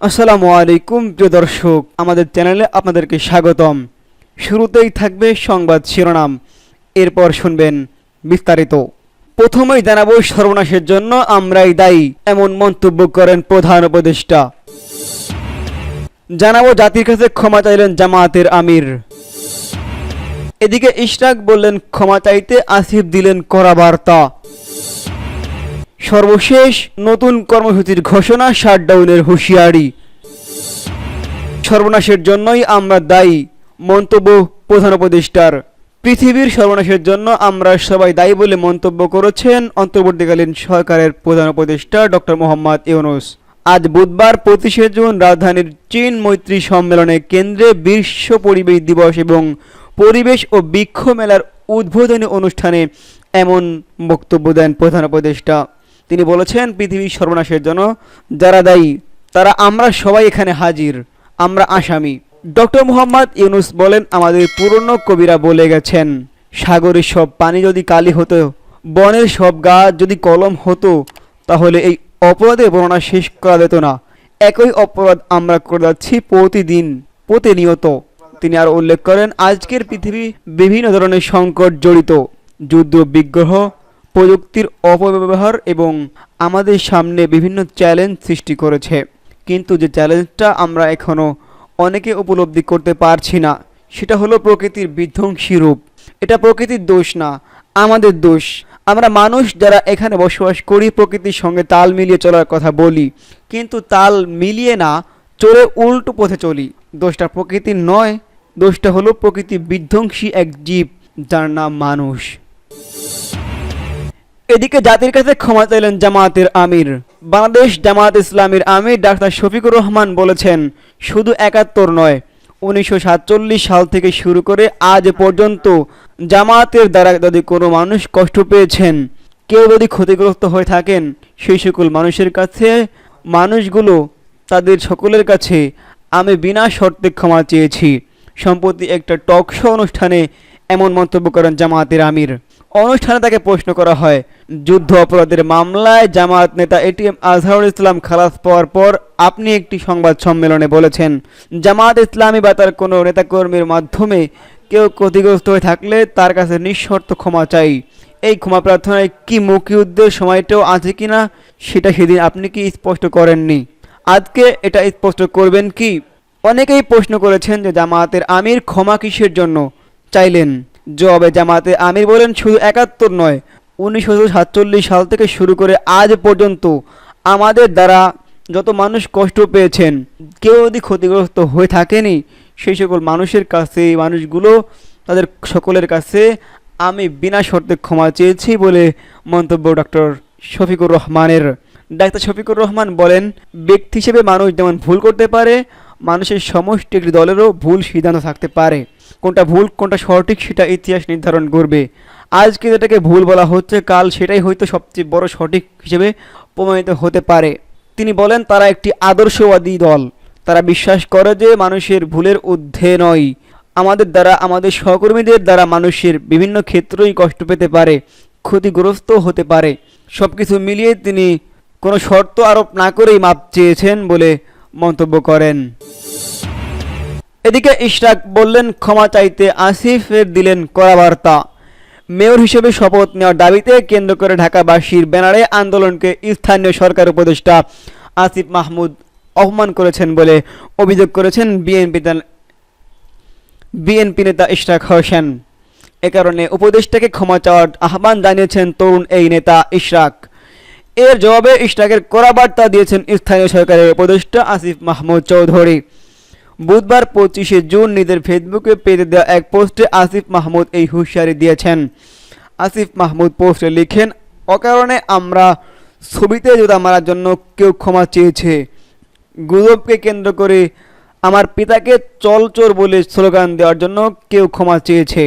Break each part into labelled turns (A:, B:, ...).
A: আসসালামু আলাইকুম, প্রিয় দর্শক। আমাদের চ্যানেলে আপনাদেরকে স্বাগতম। শুরুতেই থাকবে সংবাদ শিরোনাম। এরপর শুনবেন বিস্তারিত। প্রথমেই জানাব সর্বনাশের জন্য আমরাই দায়ী, এমন মন্তব্য করেন প্রধান উপদেষ্টা। জানাব জাতির কাছে ক্ষমা চাইলেন জামায়াতের আমির। এদিকে ইশরাক বললেন, ক্ষমা চাইতে আসিফ দিলেন কড়া বার্তা। সর্বশেষ নতুন কর্মসূচির ঘোষণা শাটডাউনের হুঁশিয়ারি। সর্বনাশের জন্যই আমরা দায়ী, মন্তব্য প্রধান উপদেষ্টার। পৃথিবীর সর্বনাশের জন্য আমরা সবাই দায়ী বলে মন্তব্য করেছেন অন্তর্বর্তীকালীন সরকারের প্রধান উপদেষ্টা ডক্টর মোহাম্মদ ইউনুস। আজ বুধবার পঁচিশে জুন রাজধানীর চীন মৈত্রী সম্মেলনে কেন্দ্রে বিশ্ব পরিবেশ দিবস এবং পরিবেশ ও বৃক্ষ মেলার উদ্বোধনী অনুষ্ঠানে এমন বক্তব্য দেন প্রধান উপদেষ্টা। তিনি বলেছেন, পৃথিবীর সর্বনাশের জন্য যারা দায়ী, তারা আমরা সবাই এখানে হাজির, আমরা আসামি। ডক্টর মোহাম্মদ ইউনুস বলেন, আমাদের পুরনো কবিরা বলে গেছেন, সাগরের সব পানি যদি কালি হতো, বনের সব গাছ যদি কলম হতো, তাহলে এই অপরাধের বর্ণনা শেষ করা যেত না। একই অপরাধ আমরা করে যাচ্ছি প্রতিদিন, প্রতিনিয়ত। তিনি আর উল্লেখ করেন, আজকের পৃথিবী বিভিন্ন ধরনের সংকট জড়িত, যুদ্ধ, বিগ্রহ প্রযুক্তির অপব্যবহার এবং আমাদের সামনে বিভিন্ন চ্যালেঞ্জ সৃষ্টি করেছে। কিন্তু যে চ্যালেঞ্জটা আমরা এখনও অনেকে উপলব্ধি করতে পারছি না, সেটা হলো প্রকৃতির বিধ্বংসী রূপ। এটা প্রকৃতির দোষ না, আমাদের দোষ। আমরা মানুষ যারা এখানে বসবাস করি, প্রকৃতির সঙ্গে তাল মিলিয়ে চলার কথা বলি, কিন্তু তাল মিলিয়ে না চলে উল্টো পথে চলি। দোষটা প্রকৃতির নয়, দোষটা হলো প্রকৃতি বিধ্বংসী এক জীব, যার নাম মানুষ। এদিকে জাতির কাছে ক্ষমা চাইলেন জামায়াতের আমির। বাংলাদেশ জামায়াত ইসলামীর আমির ডাক্তার শফিকুর রহমান বলেছেন, শুধু একাত্তর নয়, উনিশশো সাল থেকে শুরু করে আজ পর্যন্ত জামায়াতের দ্বারা যদি কোনো মানুষ কষ্ট পেয়েছেন, কেউ যদি ক্ষতিগ্রস্ত হয়ে থাকেন, সেই সকল মানুষের কাছে, মানুষগুলো তাদের সকলের কাছে আমি বিনা শর্তে ক্ষমা চেয়েছি। সম্প্রতি একটা টক শো অনুষ্ঠানে এমন মন্তব্য করেন জামায়াতের আমির। অনুষ্ঠানে তাকে প্রশ্ন করা হয়, যুদ্ধ অপরাধের মামলায় জামায়াত নেতা এটিএম আজহারুল ইসলাম খালাস পাওয়ার পর আপনি একটি সংবাদ সম্মেলনে বলেছেন, জামায়াত ইসলামী বা তার কোনো নেতাকর্মীর মাধ্যমে কেউ ক্ষতিগ্রস্ত হয়ে থাকলে তার কাছে নিঃশর্ত ক্ষমা চাই। এই ক্ষমা প্রার্থনায় কি মুখী উদ্দেশ্য সময়টাও আছে কি না, সেটা সেদিন আপনি কি স্পষ্ট করেননি? আজকে এটা স্পষ্ট করবেন কি? অনেকেই প্রশ্ন করেছেন যে জামায়াতের আমির ক্ষমা কিসের জন্য? চাইলেন। জবাবে জামাতে আমির বলেন, শুধু একাত্তর নয়, উনিশশো সাতচল্লিশ সাল থেকে শুরু করে আজ পর্যন্ত আমাদের দ্বারা যত মানুষ কষ্ট পেয়েছেন, কেউ যদি ক্ষতিগ্রস্ত হয়ে থাকেনি, সেই সকল মানুষের কাছে মানুষগুলো তাদের সকলের কাছে আমি বিনা শর্তে ক্ষমা চেয়েছি বলে মন্তব্য ডক্টর শফিকুর রহমানের। ডাক্তার শফিকুর রহমান বলেন, ব্যক্তি হিসেবে মানুষ যেমন ভুল করতে পারে, মানুষের সমষ্টি একটি দলেরও ভুল সিদ্ধান্ত থাকতে পারে। কোনটা ভুল, কোনটা সঠিক সেটা ইতিহাস নির্ধারণ করবে। আজকে যেটাকে ভুল বলা হচ্ছে, কাল সেটাই হয়তো সবচেয়ে বড় সঠিক হিসেবে প্রমাণিত হতে পারে। তিনি বলেন, তারা একটি আদর্শবাদী দল। তারা বিশ্বাস করে যে মানুষের ভুলের ঊর্ধ্বে নয়। আমাদের দ্বারা, আমাদের সহকর্মীদের দ্বারা মানুষের বিভিন্ন ক্ষেত্রেই কষ্ট পেতে পারে, ক্ষতিগ্রস্ত হতে পারে। সব কিছু মিলিয়ে তিনি কোনো শর্ত আরোপ না করেই মাপ চেয়েছেন বলে মন্তব্য করেন। এদিকে ইশরাক বললেন, ক্ষমা চাইতে আসিফের দিলেন কড়া বার্তা মেয়র হিসেবে শপথ নেওয়ার দাবিতে কেন্দ্র করে ঢাকাবাসীর ব্যানারে আন্দোলনকে স্থানীয় সরকার উপদেষ্টা আসিফ মাহমুদ অপমান করেছেন বলে অভিযোগ করেছেন বিএনপি বিএনপি নেতা ইশরাক হোসেন। এ কারণে উপদেষ্টাকে ক্ষমা চাওয়ার আহ্বান জানিয়েছেন তরুণ এই নেতা ইশরাক। এর জবাবে ইশরাকের কড়া বার্তা দিয়েছেন স্থানীয় সরকারের উপদেষ্টা আসিফ মাহমুদ চৌধুরী। বুধবার পঁচিশে জুন নিজের ফেসবুকে পেজে দেওয়া এক পোস্টে আসিফ মাহমুদ এই হুঁশিয়ারি দিয়েছেন। আসিফ মাহমুদ পোস্টে লিখেন, অকারণে আমরা ছবিতে জুতা মারার জন্য কেউ ক্ষমা চেয়েছে। গুজবকে কেন্দ্র করে আমার পিতাকে চলচোর বলে স্লোগান দেওয়ার জন্য কেউ ক্ষমা চেয়েছে।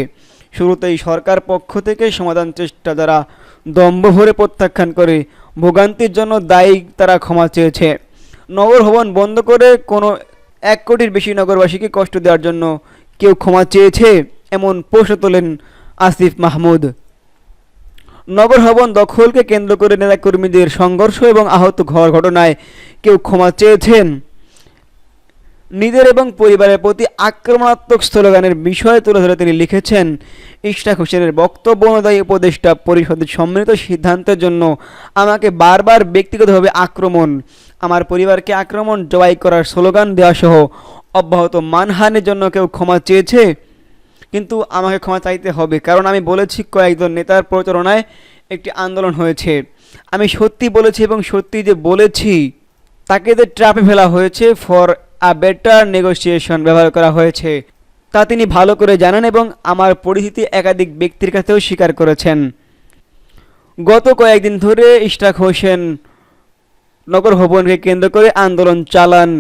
A: শুরুতেই সরকার পক্ষ থেকে সমাধান চেষ্টা দ্বারা দম্ভ ভরে প্রত্যাখ্যান করে ভোগান্তির জন্য দায়ী তারা ক্ষমা চেয়েছে। নগর ভবন বন্ধ করে কোনো এক কোটির বেশি নগরবাসীকে কষ্ট দেওয়ার জন্য কেউ ক্ষমা চেয়েছে, এমন প্রশ্ন তোলেন আসিফ মাহমুদ। নগর ভবন দখলকে কেন্দ্র করে নেতাকর্মীদের সংঘর্ষ এবং আহত হওয়ার ঘটনায় কেউ ক্ষমা চেয়েছেন। নিজের এবং পরিবারের প্রতি আক্রমণাত্মক স্লোগানের বিষয়ে তুলে ধরে তিনি লিখেছেন, ইশরাক হোসেনের বক্তব্য অনুযায়ী উপদেষ্টা পরিষদের সম্মিলিত সিদ্ধান্তের জন্য আমাকে বারবার ব্যক্তিগতভাবে আক্রমণ, আমার পরিবারকে আক্রমণ, জবাই করার স্লোগান দেওয়া সহ অব্যাহত মানহানির জন্য কেউ ক্ষমা চেয়েছে। কিন্তু আমাকে ক্ষমা চাইতে হবে, কারণ আমি বলেছি কয়েকজন নেতার প্রচারণায় একটি আন্দোলন হয়েছে। আমি সত্যি বলেছি এবং সত্যি যে বলেছি, তাকে যে ট্রাপে ফেলা হয়েছে, ফর আ বেটার নেগোসিয়েশন ব্যবহার করা হয়েছে। তা তিনি ভালো করে জানেন এবং আমার পরিচিতি একাধিক ব্যক্তির কাছেও স্বীকার করেছেন। গত কয়েকদিন ধরে ইশরাক হোসেন নগর ভবনকে কেন্দ্র করে আন্দোলন চালান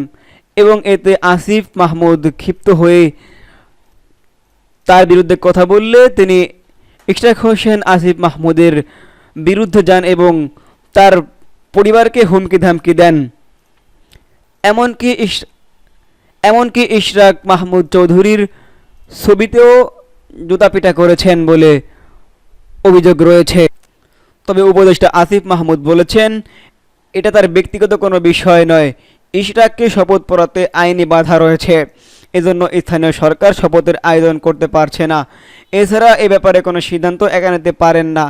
A: এবং এতে আসিফ মাহমুদ ক্ষিপ্ত হয়ে তার বিরুদ্ধে কথা বললে তিনি ইশরাক হোসেন, আসিফ মাহমুদের বিরুদ্ধে যান এবং তার পরিবারকে হুমকি ধামকি দেন। এমনকি এমনকি ইশরাক মাহমুদ চৌধুরীর ছবিতেও জুতাপিটা করেছেন বলে অভিযোগ রয়েছে। তবে উপদেষ্টা আসিফ মাহমুদ বলেছেন, এটা তার ব্যক্তিগত কোনো বিষয় নয়। ইশরাককে শপথ পড়াতে আইনি বাধা রয়েছে। এজন্য স্থানীয় সরকার শপথের আয়োজন করতে পারছে না। এছাড়া এ ব্যাপারে কোনো সিদ্ধান্ত একা নিতে পারেন না।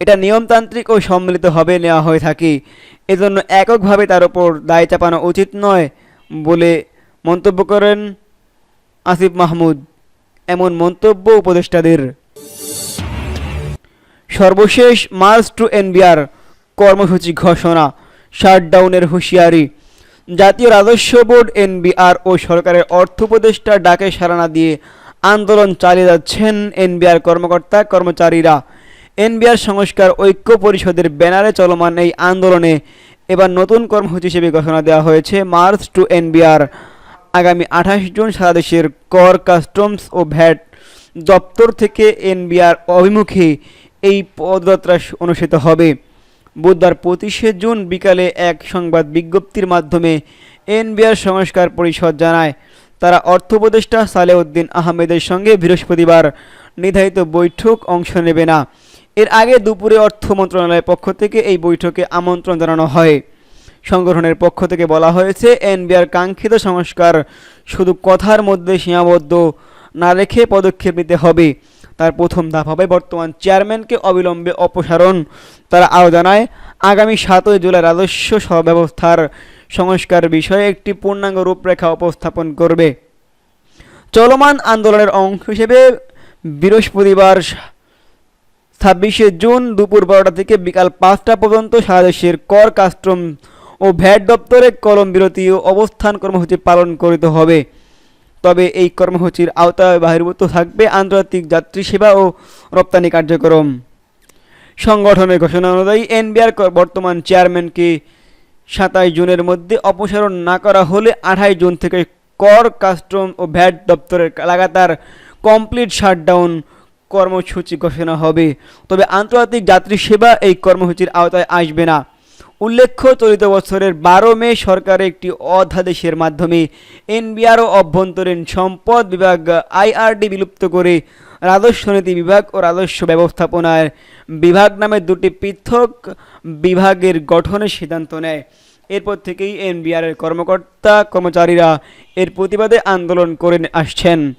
A: এটা নিয়মতান্ত্রিক ও সম্মিলিতভাবে নেওয়া হয়ে থাকে। এজন্য এককভাবে তার উপর দায় চাপানো উচিত নয় বলে মন্তব্য করেন আসিফ মাহমুদ। এমন মন্তব্য উপদেষ্টাদের। সর্বশেষ মার্চ টু এনবিআর কর্মসূচি ঘোষণা, শাটডাউনের হুঁশিয়ারি। জাতীয় রাজস্ব বোর্ড এনবিআর ও সরকারের অর্থ উপদেষ্টা ডাকে সারানা দিয়ে আন্দোলন চালিয়ে যাচ্ছেন এনবিআর কর্মকর্তা, কর্মচারীরা। এনবিআর সংস্কার ঐক্য পরিষদের ব্যানারে চলমান এই আন্দোলনে এবার নতুন কর্মসূচি হিসেবে ঘোষণা দেওয়া হয়েছে মার্চ টু এনবিআর। আগামী আঠাশ জুন সারা দেশের কর, কাস্টমস ও ভ্যাট দপ্তর থেকে এনবিআর অভিমুখে এই পদযাত্রা অনুষ্ঠিত হবে। বুধবার পঁচিশে জুন বিকালে এক সংবাদ বিজ্ঞপ্তির মাধ্যমে এনবিআর সংস্কার পরিষদ জানায়, তারা অর্থ উপদেষ্টা সালেউদ্দিন আহমেদের সঙ্গে বৃহস্পতিবার নির্ধারিত বৈঠক অংশ নেবে না। এর আগে দুপুরে অর্থ মন্ত্রণালয়ের পক্ষ থেকে এই বৈঠকে আমন্ত্রণ জানানো হয়। সংগঠনের পক্ষ থেকে বলা হয়েছে, এনবিআর কাঙ্ক্ষিত সংস্কার শুধু কথার মধ্যে সীমাবদ্ধ না রেখে পদক্ষেপ নিতে হবে। তার প্রথম ধাপ হবে বর্তমান চেয়ারম্যানকে অবিলম্বে অপসারণ। তারা আরও জানায়, আগামী সাতই জুলাই রাজস্ব ব্যবস্থার সংস্কার বিষয়ে একটি পূর্ণাঙ্গ রূপরেখা উপস্থাপন করবে। চলমান আন্দোলনের অংশ হিসেবে বৃহস্পতিবার ছাব্বিশে জুন দুপুর বারোটা থেকে বিকাল পাঁচটা পর্যন্ত সারা দেশের কর কাস্টম ও ভ্যাট দপ্তরে কলম বিরতি ও অবস্থান কর্মসূচি পালন করিতে হবে। তবে এই কর্মসূচির আওতায় বহির্ভূত থাকবে আন্তর্জাতিক যাত্রী সেবা ও রপ্তানি কার্যক্রম। সংগঠনের ঘোষণা অনুযায়ী এনবিআর বর্তমান চেয়ারম্যানকে সাতাশ জুনের মধ্যে অপসারণ না করা হলে আঠাশ জুন থেকে কর, কাস্টম ও ভ্যাট দপ্তরের লাগাতার কমপ্লিট শাটডাউন কর্মসূচি ঘোষণা হবে। তবে আন্তর্জাতিক যাত্রী সেবা এই কর্মসূচির আওতায় আসবে না। উল্লেখ্য, চলিত বছরের বারো মে সরকার একটি অধ্যাদেশের মাধ্যমে এনবিআর ও অভ্যন্তরীণ সম্পদ বিভাগ আইআরডি বিলুপ্ত করে রাজস্ব নীতি বিভাগ ও রাজস্ব ব্যবস্থাপনার বিভাগ নামে দুটি পৃথক বিভাগের গঠনের সিদ্ধান্ত নেয়। এরপর থেকেই এনবিআর এর কর্মকর্তা কর্মচারীরা এর প্রতিবাদে আন্দোলন করে আসছেন।